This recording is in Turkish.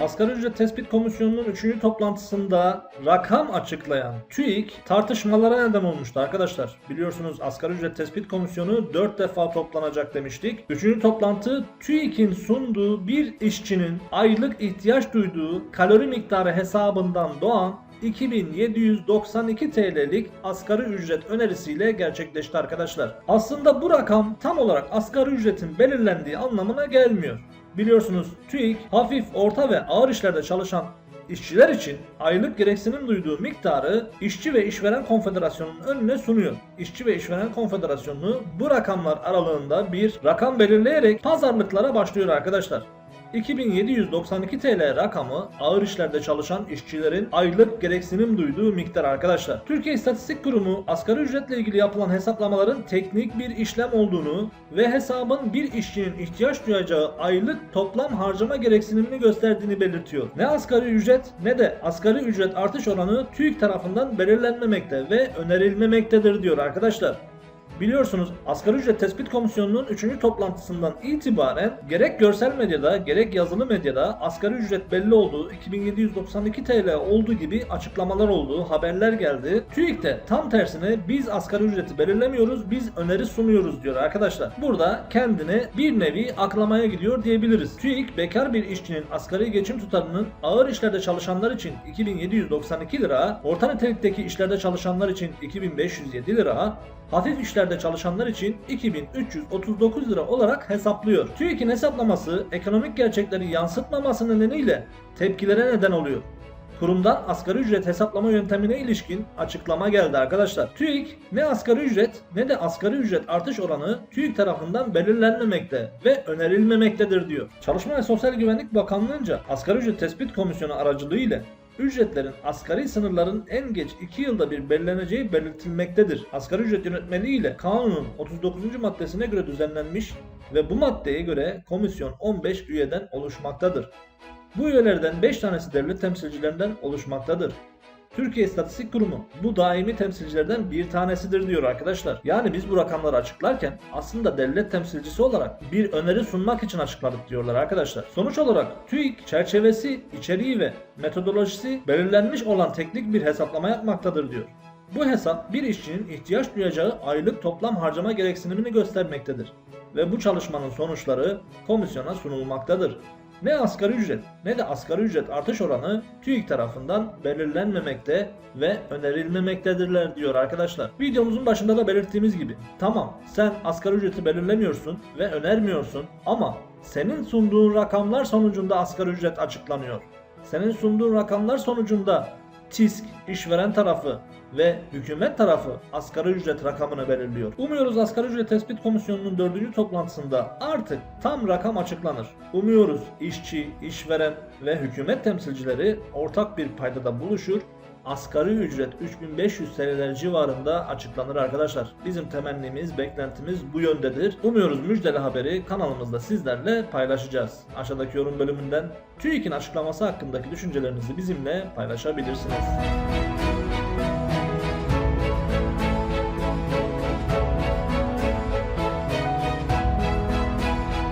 Asgari ücret tespit komisyonunun 3. toplantısında rakam açıklayan TÜİK tartışmalara neden olmuştu arkadaşlar. Biliyorsunuz asgari ücret tespit komisyonu 4 defa toplanacak demiştik. 3. toplantı TÜİK'in sunduğu bir işçinin aylık ihtiyaç duyduğu kalori miktarı hesabından doğan 2792 TL'lik asgari ücret önerisiyle gerçekleşti arkadaşlar. Aslında bu rakam tam olarak asgari ücretin belirlendiği anlamına gelmiyor. Biliyorsunuz TÜİK hafif, orta ve ağır işlerde çalışan işçiler için aylık gereksinim duyduğu miktarı İşçi ve İşveren Konfederasyonu'nun önüne sunuyor. İşçi ve İşveren Konfederasyonu bu rakamlar aralığında bir rakam belirleyerek pazarlıklara başlıyor arkadaşlar. 2792 TL rakamı ağır işlerde çalışan işçilerin aylık gereksinim duyduğu miktar arkadaşlar. Türkiye İstatistik Kurumu asgari ücretle ilgili yapılan hesaplamaların teknik bir işlem olduğunu ve hesabın bir işçinin ihtiyaç duyacağı aylık toplam harcama gereksinimini gösterdiğini belirtiyor. Ne asgari ücret ne de asgari ücret artış oranı TÜİK tarafından belirlenmemekte ve önerilmemektedir diyor arkadaşlar. Biliyorsunuz Asgari Ücret Tespit Komisyonu'nun 3. toplantısından itibaren gerek görsel medyada gerek yazılı medyada asgari ücret belli olduğu 2792 TL olduğu gibi açıklamalar olduğu haberler geldi. TÜİK de tam tersine biz asgari ücreti belirlemiyoruz biz öneri sunuyoruz diyor arkadaşlar. Burada kendini bir nevi aklamaya gidiyor diyebiliriz. TÜİK bekar bir işçinin asgari geçim tutarının ağır işlerde çalışanlar için 2792 lira, orta nitelikteki işlerde çalışanlar için 2507 lira, hafif işlerde çalışanlar için 2339 lira olarak hesaplıyor. TÜİK'in hesaplaması ekonomik gerçekleri yansıtmaması nedeniyle tepkilere neden oluyor. Kurumdan asgari ücret hesaplama yöntemine ilişkin açıklama geldi arkadaşlar. TÜİK ne asgari ücret ne de asgari ücret artış oranı TÜİK tarafından belirlenmemekte ve önerilmemektedir diyor. Çalışma ve Sosyal Güvenlik Bakanlığı'nca asgari ücret tespit komisyonu aracılığıyla ücretlerin asgari sınırların en geç 2 yılda bir belirleneceği belirtilmektedir. Asgari ücret yönetmeliği ile kanunun 39. maddesine göre düzenlenmiş ve bu maddeye göre komisyon 15 üyeden oluşmaktadır. Bu üyelerden 5 tanesi devlet temsilcilerinden oluşmaktadır. Türkiye İstatistik Kurumu bu daimi temsilcilerden bir tanesidir diyor arkadaşlar. Yani biz bu rakamları açıklarken aslında devlet temsilcisi olarak bir öneri sunmak için açıkladık diyorlar arkadaşlar. Sonuç olarak TÜİK çerçevesi, içeriği ve metodolojisi belirlenmiş olan teknik bir hesaplama yapmaktadır diyor. Bu hesap bir işçinin ihtiyaç duyacağı aylık toplam harcama gereksinimini göstermektedir ve bu çalışmanın sonuçları komisyona sunulmaktadır. Ne asgari ücret ne de asgari ücret artış oranı TÜİK tarafından belirlenmemekte ve önerilmemektedirler diyor arkadaşlar. Videomuzun başında da belirttiğimiz gibi tamam sen asgari ücreti belirlemiyorsun ve önermiyorsun ama senin sunduğun rakamlar sonucunda asgari ücret açıklanıyor. Senin sunduğun rakamlar sonucunda TİSK, işveren tarafı ve hükümet tarafı asgari ücret rakamını belirliyor. Umuyoruz asgari ücret tespit komisyonunun dördüncü toplantısında artık tam rakam açıklanır. Umuyoruz işçi, işveren ve hükümet temsilcileri ortak bir paydada buluşur. Asgari ücret 3500 TL'ler civarında açıklanır arkadaşlar. Bizim temennimiz, beklentimiz bu yöndedir. Umuyoruz müjdeli haberi kanalımızda sizlerle paylaşacağız. Aşağıdaki yorum bölümünden TÜİK'in açıklaması hakkındaki düşüncelerinizi bizimle paylaşabilirsiniz.